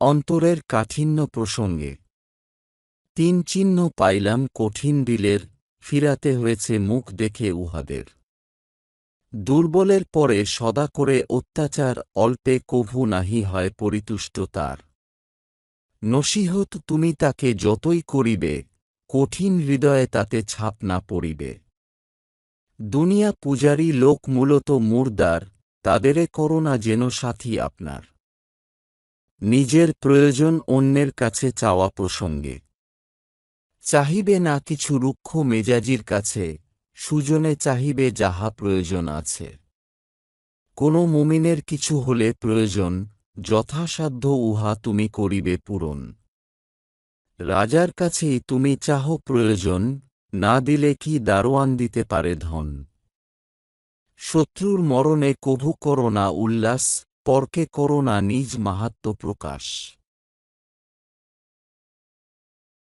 অন্তরের কাঠিন্য প্রসঙ্গে। তিন চিহ্ন পাইলাম কঠিন দিলের ফিরাতে হয়েছে মুখ দেখে উহাদের। দুর্বলের পরে সদা করে অত্যাচার অল্পে কভু নাহি হয় পরিতুষ্ট তার। নসিহত তুমি তাকে যতই করিবে, কঠিন হৃদয়ে তাতে ছাপ না পড়িবে। দুনিয়া পূজারী লোক মূলত মুর্দার, তাদেরে করোনা যেন সাথী আপনার। নিজের প্রয়োজন অন্যের কাছে চাওয়া প্রসঙ্গে। চাহিবে না কিছু রুক্ষ মেজাজির কাছে, সুজনে চাহিবে যাহা প্রয়োজন আছে। কোনো মুমিনের কিছু হলে প্রয়োজন, যথাসাধ্য উহা তুমি করিবে পূরণ। রাজার কাছেই তুমি চাহ প্রয়োজন, না দিলে কি দারোয়ান দিতে পারে ধন। শত্রুর মরণে কভু করো না উল্লাস পরকে করো না নিজ মাহাত্ম প্রকাশ।